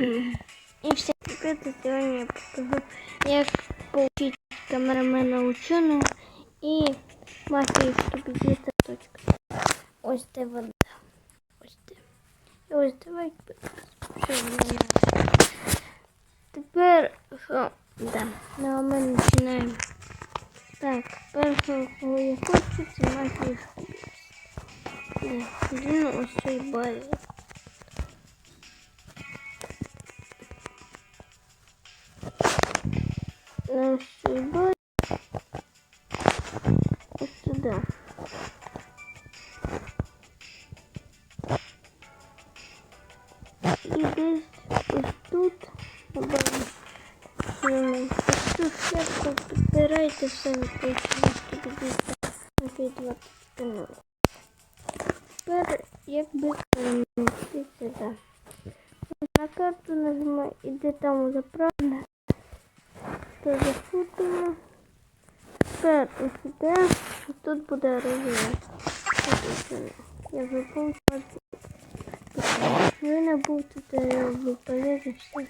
И всем привет! Сегодня я покажу, як получить камерамена ученого і мафію победити точка. Ось це вода. Ось це. І ось давай мене. Тепер що? Да. Ну, а ми починаємо. Так, першого, кого я хочу, це мафію. Да. Ось цей. на сюда и сюда. И десь ось тут оберемо. Ось тут все підбирайте все точно, щоб дійсно накидувати спину. Тепер якби перенести сюди. На карту нажимаю, іде там заправне. То зафутимо. Тепер ось іде, тут буде розвивати. Я вже повністю. Ви не будете виповідати все.